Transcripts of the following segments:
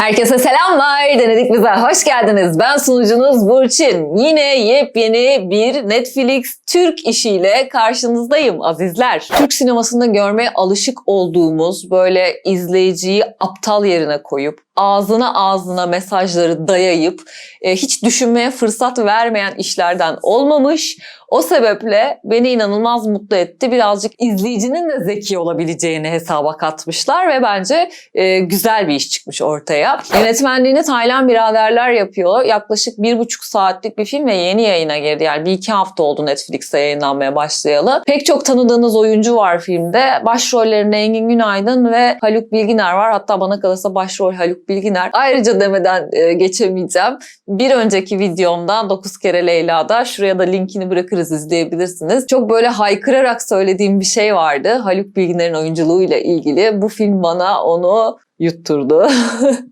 Herkese selamlar. Denedik bize. Hoş geldiniz. Ben sunucunuz Burçin. Yine yepyeni bir Netflix Türk işiyle karşınızdayım azizler. Türk sinemasında görmeye alışık olduğumuz böyle izleyiciyi aptal yerine koyup ağzına ağzına mesajları dayayıp e, hiç düşünmeye fırsat vermeyen işlerden olmamış. O sebeple beni inanılmaz mutlu etti. Birazcık izleyicinin de zeki olabileceğini hesaba katmışlar ve bence e, güzel bir iş çıkmış ortaya. Yönetmenliğini Taylan biraderler yapıyor. Yaklaşık bir buçuk saatlik bir film ve yeni yayına girdi. Yani bir iki hafta oldu Netflix'te yayınlanmaya başlayalı. Pek çok tanıdığınız oyuncu var filmde. Başrollerinde Engin Günaydın ve Haluk Bilginer var. Hatta bana kalırsa başrol Haluk Bilginer. Ayrıca demeden e, geçemeyeceğim. Bir önceki videomda 9 kere Leyla'da şuraya da linkini bırakırız izleyebilirsiniz. Çok böyle haykırarak söylediğim bir şey vardı. Haluk Bilginer'in oyunculuğuyla ilgili. Bu film bana onu yutturdu.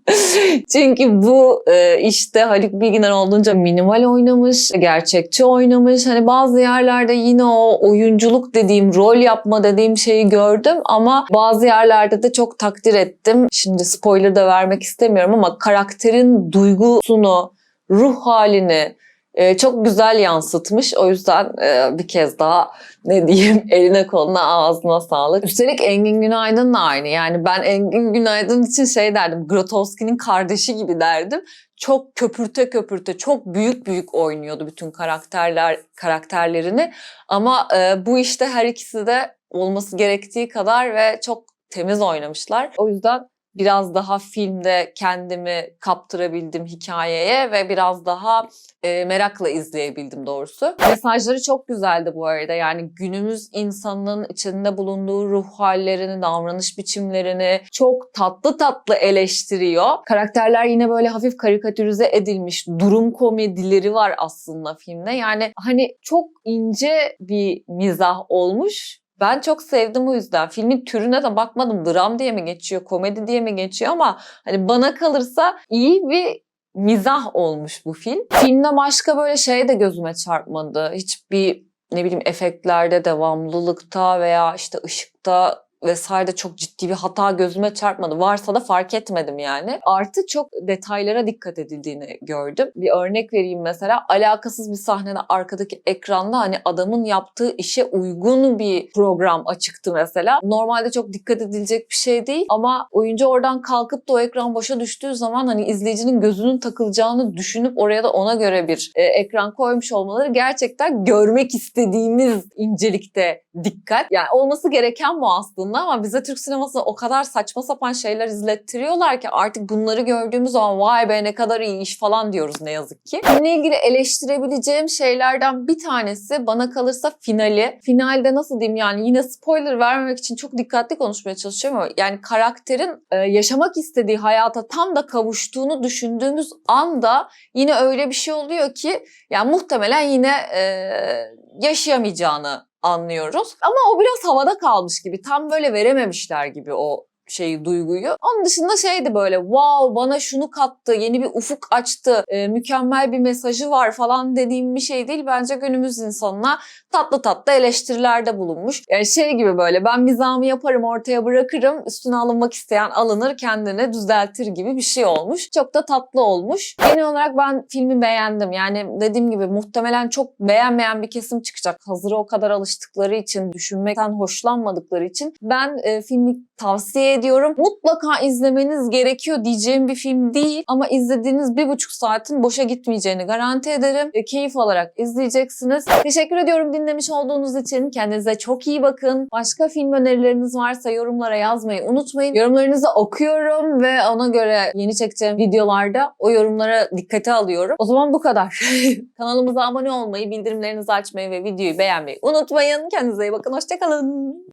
Çünkü bu e, işte Haluk Bilginer olduğunca minimal oynamış, gerçekçi oynamış. Hani bazı yerlerde yine o oyunculuk dediğim, rol yapma dediğim şeyi gördüm ama bazı yerlerde de çok takdir ettim. Şimdi spoiler da vermek istemiyorum ama karakterin duygusunu, ruh halini, e, çok güzel yansıtmış. O yüzden e, bir kez daha ne diyeyim eline koluna ağzına sağlık. Üstelik Engin Günaydın da aynı. Yani ben Engin Günaydın için şey derdim. Grotowski'nin kardeşi gibi derdim. Çok köpürte köpürte çok büyük büyük oynuyordu bütün karakterler karakterlerini. Ama e, bu işte her ikisi de olması gerektiği kadar ve çok temiz oynamışlar. O yüzden biraz daha filmde kendimi kaptırabildim hikayeye ve biraz daha e, merakla izleyebildim doğrusu. Mesajları çok güzeldi bu arada. Yani günümüz insanının içinde bulunduğu ruh hallerini, davranış biçimlerini çok tatlı tatlı eleştiriyor. Karakterler yine böyle hafif karikatürize edilmiş durum komedileri var aslında filmde. Yani hani çok ince bir mizah olmuş ben çok sevdim o yüzden. Filmin türüne de bakmadım. Dram diye mi geçiyor, komedi diye mi geçiyor ama hani bana kalırsa iyi bir mizah olmuş bu film. Filmde başka böyle şey de gözüme çarpmadı. Hiçbir ne bileyim efektlerde, devamlılıkta veya işte ışıkta vesaire de çok ciddi bir hata gözüme çarpmadı. Varsa da fark etmedim yani. Artı çok detaylara dikkat edildiğini gördüm. Bir örnek vereyim mesela. Alakasız bir sahnede arkadaki ekranda hani adamın yaptığı işe uygun bir program açıktı mesela. Normalde çok dikkat edilecek bir şey değil ama oyuncu oradan kalkıp da o ekran boşa düştüğü zaman hani izleyicinin gözünün takılacağını düşünüp oraya da ona göre bir e, ekran koymuş olmaları gerçekten görmek istediğimiz incelikte dikkat. Yani olması gereken bu aslında ama bize Türk sinemasında o kadar saçma sapan şeyler izlettiriyorlar ki artık bunları gördüğümüz zaman vay be ne kadar iyi iş falan diyoruz ne yazık ki. Bununla ilgili eleştirebileceğim şeylerden bir tanesi bana kalırsa finali. Finalde nasıl diyeyim yani yine spoiler vermemek için çok dikkatli konuşmaya çalışıyorum ama yani karakterin e, yaşamak istediği hayata tam da kavuştuğunu düşündüğümüz anda yine öyle bir şey oluyor ki yani muhtemelen yine e, yaşayamayacağını anlıyoruz. Ama o biraz havada kalmış gibi. Tam böyle verememişler gibi o şeyi, duyguyu. Onun dışında şeydi böyle wow bana şunu kattı, yeni bir ufuk açtı, e, mükemmel bir mesajı var falan dediğim bir şey değil. Bence günümüz insanına tatlı tatlı eleştirilerde bulunmuş. Yani şey gibi böyle ben mizahımı yaparım ortaya bırakırım, üstüne alınmak isteyen alınır kendini düzeltir gibi bir şey olmuş. Çok da tatlı olmuş. Genel olarak ben filmi beğendim. Yani dediğim gibi muhtemelen çok beğenmeyen bir kesim çıkacak. Hazıra o kadar alıştıkları için, düşünmekten hoşlanmadıkları için ben e, filmi tavsiye ediyorum. Mutlaka izlemeniz gerekiyor diyeceğim bir film değil ama izlediğiniz bir buçuk saatin boşa gitmeyeceğini garanti ederim. Ve keyif alarak izleyeceksiniz. Teşekkür ediyorum dinlemiş olduğunuz için. Kendinize çok iyi bakın. Başka film önerileriniz varsa yorumlara yazmayı unutmayın. Yorumlarınızı okuyorum ve ona göre yeni çekeceğim videolarda o yorumlara dikkate alıyorum. O zaman bu kadar. Kanalımıza abone olmayı, bildirimlerinizi açmayı ve videoyu beğenmeyi unutmayın. Kendinize iyi bakın. Hoşçakalın.